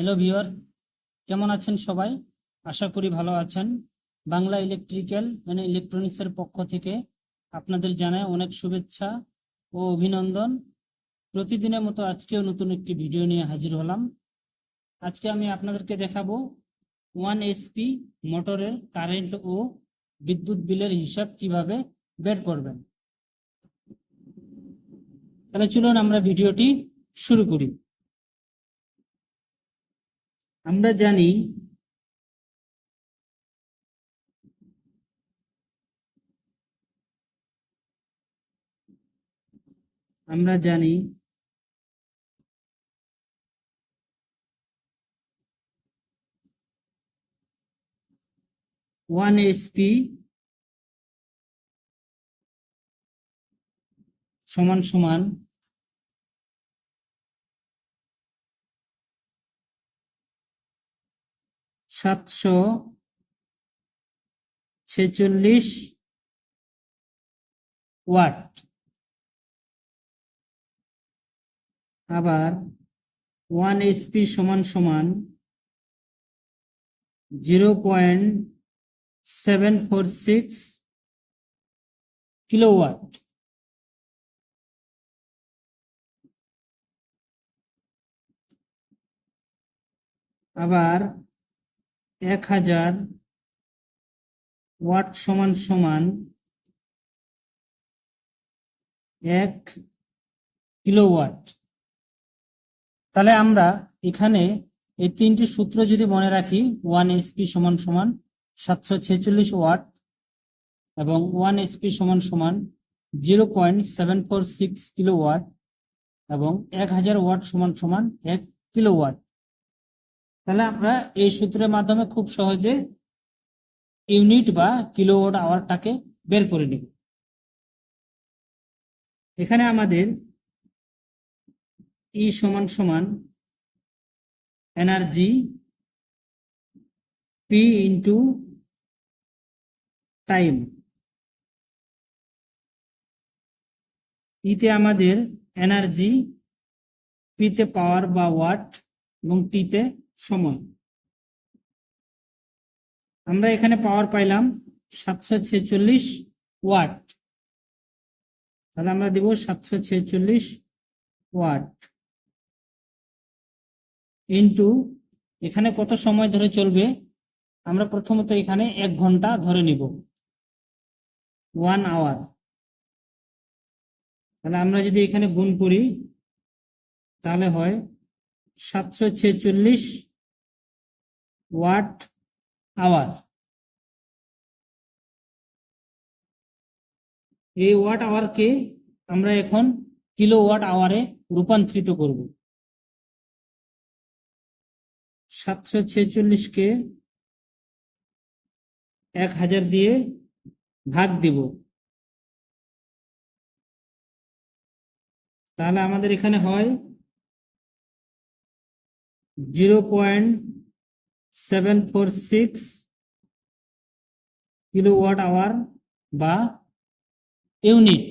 Hello viewer কেমন আছেন সবাই? আশা করি ভালো আছেন। বাংলা ইলেকট্রিক্যাল মানে ইলেকট্রনিক্সের পক্ষ থেকে আপনাদের জানায় অনেক শুভেচ্ছা ও অভিনন্দন। প্রতিদিনের মতো আজকেও নতুন একটি ভিডিও নিয়ে হাজির হলাম। আজকে আমি আপনাদেরকে দেখাবো ওয়ান এসপি মোটরের কারেন্ট ও বিদ্যুৎ বিলের হিসাব কীভাবে বের করবেন। তাহলে চলুন আমরা ভিডিওটি শুরু করি। আমরা জানি আমরা জানি ওয়ান এসপি সমান সমান সাতশো ছেচল্লিশ ওয়াট। আবার ওয়ান এসপি সমান সমান zero point seven four six kilowatt. আবার এক হাজার ওয়াট সমান সমান এক কিলোওয়াট। তাহলে আমরা এখানে এই তিনটি সূত্র যদি মনে রাখি, ওয়ান এসপি সমান সমান সাতশো ছেচল্লিশ ওয়াট এবং ওয়ান এসপি সমান সমান zero point seven four six kilowatt এবং এক হাজার ওয়াট সমান সমান এক কিলোওয়াট। তাহলে আমরা এই সূত্রের মাধ্যমে খুব সহজে ইউনিট বা কিলোওয়াট আওয়ারটাকে বের করে নেব। এখানে আমাদের ই সমান সমান এনার্জি পি ইন্টু টাইম ইতে আমাদের এনার্জি পিতে পাওয়ার বা ওয়াট এবং টিতে সময় আমরা এখানে পাওয়ার পাইলাম সাতশো ছেচল্লিশ ওয়াট তাহলে আমরা দিব সাতশো ছেচল্লিশ ওয়াট ইন্টু এখানে কত সময় ধরে চলবে? আমরা প্রথমত এখানে এক ঘণ্টা ধরে নিব। ওয়ান আওয়ার তাহলে আমরা যদি এখানে গুণ করি, তাহলে হয় সাতশো ছেচল্লিশ ওয়াট আওয়ার এই ওয়াট আওয়ারকে আমরা এখন কিলো ওয়াট আওয়ারে রূপান্তরিত করব। সাতশো ছেচল্লিশকে এক হাজার দিয়ে ভাগ দিব। তাহলে আমাদের এখানে হয় zero point seven four six kilowatt hour বা ইউনিট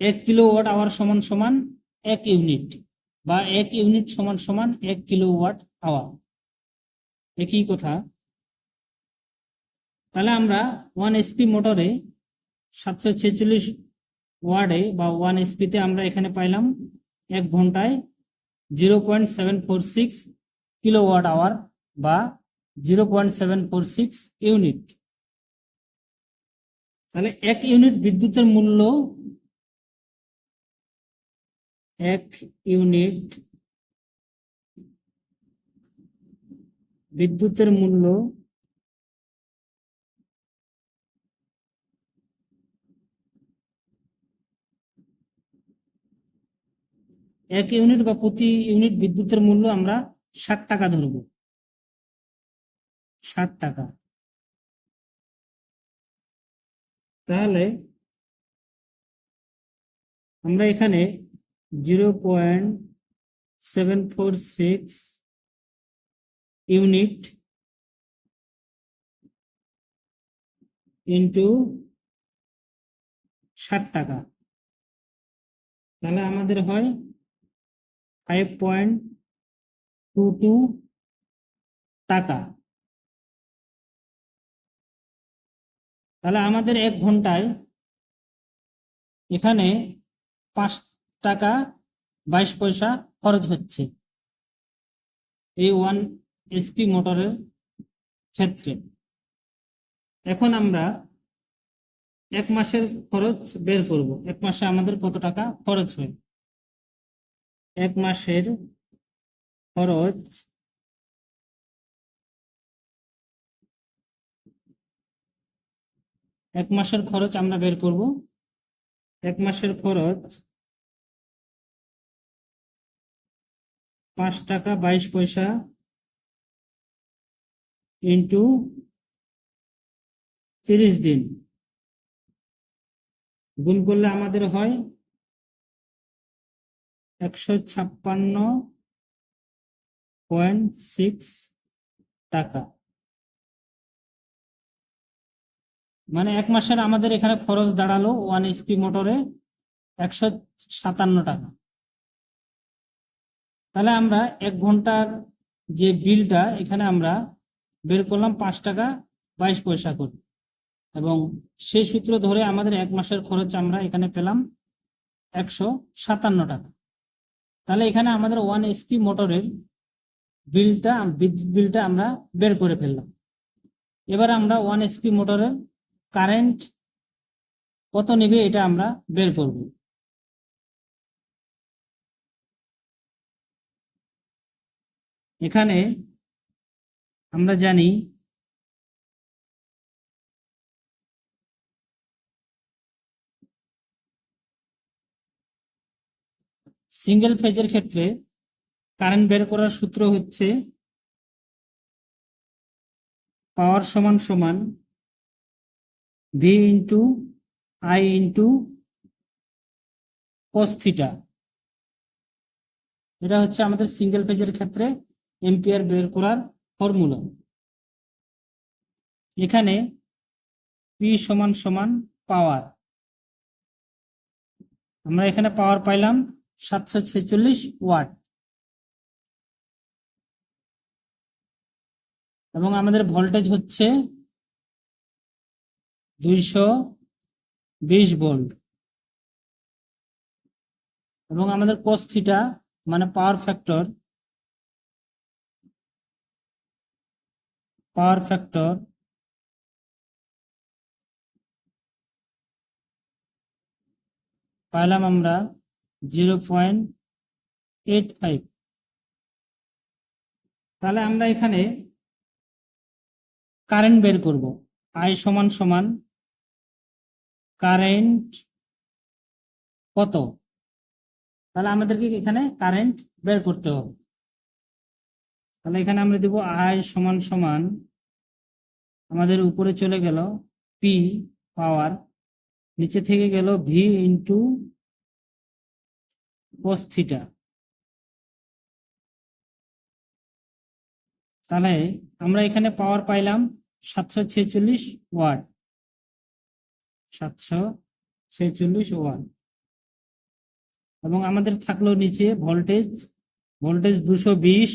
এক কিলোওয়াট আওয়ার সমান সমান এক ইউনিট বা এক ইউনিট সমান সমান এক কিলোওয়াট আওয়ার একই কথা। তাহলে আমরা ওয়ান এসপি মোটরে সাতশো ছেচল্লিশ ওয়ার্ডে বা ওয়ান এসপিতে আমরা এখানে পাইলাম এক ঘন্টায় zero point seven four six kilowatt hour বা zero point seven four six unit তাহলে এক ইউনিট বিদ্যুতের মূল্য এক ইউনিট বিদ্যুতের মূল্য এক ইউনিট বা প্রতি ইউনিট বিদ্যুতের মূল্য আমরা ষাট টাকা ধরব। ষাট টাকা। তাহলে আমরা এখানে zero point seven four six unit into ষাট টাকা। তাহলে আমাদের হয় ফাইভ পয়েন্ট টু টু টাকা। তাহলে আমাদের এক ঘন্টায় এখানে পাঁচ টাকা বাইশ পয়সা খরচ হচ্ছে এই ওয়ান এসপি মোটরের ক্ষেত্রে। এখন আমরা এক মাসের খরচ বের করব। এক মাসে আমাদের কত টাকা খরচ হয়? এক মাসের খরচ এক মাসের খরচ আমরা বের করব। এক মাসের খরচ পাঁচ টাকা বাইশ পয়সা ইন্টু তিরিশ দিন। গুণ করলে আমাদের হয় একশো ছাপ্পান্ন পয়েন্ট সিক্স টাকা। মানে এক মাসের আমাদের এখানে খরচ দাঁড়াল ওয়ান এইচপি মোটরে একশো সাতান্ন টাকা। তাহলে আমরা এক ঘণ্টার যে বিলটা, এখানে আমরা বের করলাম পাঁচ টাকা বাইশ পয়সা করে। এবং সেই সূত্র ধরে আমাদের এক মাসের খরচ আমরা এখানে পেলাম একশো সাতান্ন টাকা। তাহলে এখানে আমাদের ওয়ান এসপি মোটরের বিলটা, বিদ্যুৎ বিলটা আমরা বের করে ফেললাম। এবার আমরা ওয়ান এসপি মোটরের কারেন্ট কত নেবে এটা আমরা বের করব। এখানে আমরা জানি সিঙ্গেল ফেজের ক্ষেত্রে কারেন্ট বের করার সূত্র হচ্ছে পাওয়ার সমান সমান V into I into theta এটা হচ্ছে আমাদের সিঙ্গেল পেজের ক্ষেত্রে এম্পিয়ার বের করার ফর্মুলা এখানে পি সমান সমান পাওয়ার আমরা এখানে পাওয়ার পাইলাম সাতশো ছেচল্লিশ ওয়াট। এবং আমাদের ভোল্টেজ হচ্ছে দুইশো বিশ ভোল্ট। এবং আমাদের কোস মানে পাওয়ার ফ্যাক্টর পাওয়ার ফ্যাক্টর পাইলাম আমরা জিরো পয়েন্ট এইট ফাইভ তাহলে আমরা এখানে কারেন্ট বের করব। আই সমান সমান কারেন্ট কত? তাহলে আমাদেরকে এখানে কারেন্ট বের করতে হবে। তাহলে এখানে আমরা দেব আই সমান সমান আমাদের উপরে চলে গেল পি পাওয়ার নিচে থেকে গেল ভি ইন্টু থিটা তাহলে আমরা এখানে পাওয়ার পাইলাম সাতশো ছেচল্লিশ ওয়াট সাতশো ছেচল্লিশ ওয়াট এবং আমাদের থাকল নিচে ভোল্টেজ ভোল্টেজ দুশো বিশ।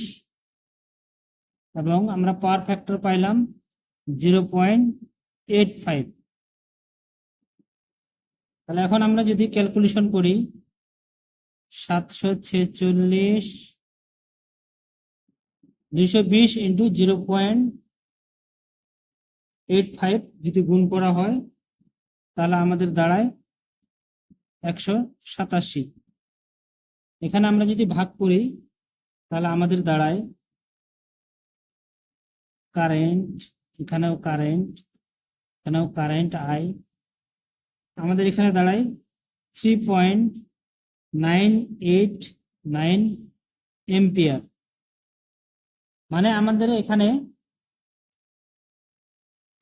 এবং আমরা পাওয়ার ফ্যাক্টর পাইলাম জিরো পয়েন্ট এইট ফাইভ তাহলে এখন আমরা যদি ক্যালকুলেশন করি সাতশো ছেচল্লিশ, দুইশো বিশ into zero point eight five যদি গুণ করা হয়, তাহলে আমাদের দাঁড়ায় একশো সাতাশি। এখানে আমরা যদি ভাগ করি, তাহলে আমাদের দাঁড়ায় কারেন্ট এখানেও কারেন্ট এখানেও কারেন্ট আই আমাদের এখানে দাঁড়ায় three point nine eight nine ampere. মানে আমাদের এখানে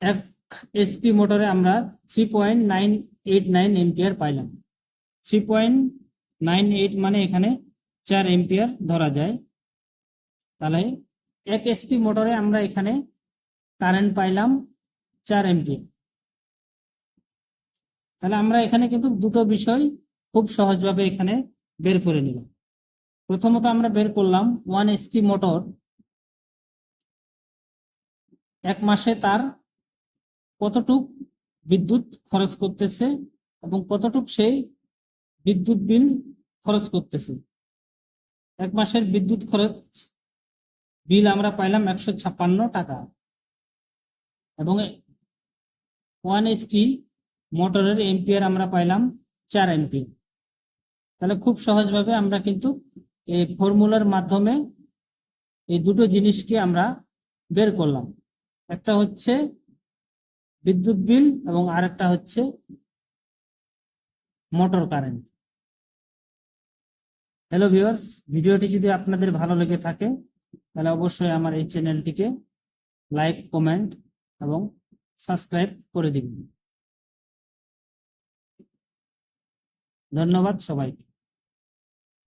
এক এসপি মোটরে আমরা three point nine eight nine ampere পাইলাম। থ্রি পয়েন্ট নাইন এইট মানে এখানে চার এম্পিয়ার ধরা যায়। তাহলে এক এসপি মোটরে আমরা এখানে কারেন্ট পাইলাম চার এম্পিয়ার। তাহলে আমরা এখানে কিন্তু দুটো বিষয় খুব সহজভাবে এখানে বের করে নিলাম। প্রথমত আমরা বের করলাম ওয়ান এসপি মোটর। এক মাসে তার কতটুক বিদ্যুৎ খরচ করতেছে এবং কতটুক সেই বিদ্যুৎ বিল খরচ করতেছে? এক মাসের বিদ্যুৎ খরচ বিল আমরা পাইলাম একশো ছাপ্পান্ন টাকা। এবং ওয়ান এসপি মোটরের এম্পিয়ার আমরা পাইলাম চার এম্পিয়ার তাহলে খুব সহজভাবে আমরা কিন্তু এই ফর্মুলার মাধ্যমে এই দুটো জিনিসকে আমরা বের করলাম। একটা হচ্ছে বিদ্যুৎ বিল এবং আরেকটা হচ্ছে মোটর কারেন্ট। হ্যালো ভিউয়ার্স, ভিডিওটি যদি আপনাদের ভালো লেগে থাকে, তাহলে অবশ্যই আমার এই চ্যানেলটিকে লাইক, কমেন্ট এবং সাবস্ক্রাইব করে দিবেন। ধন্যবাদ সবাইকে।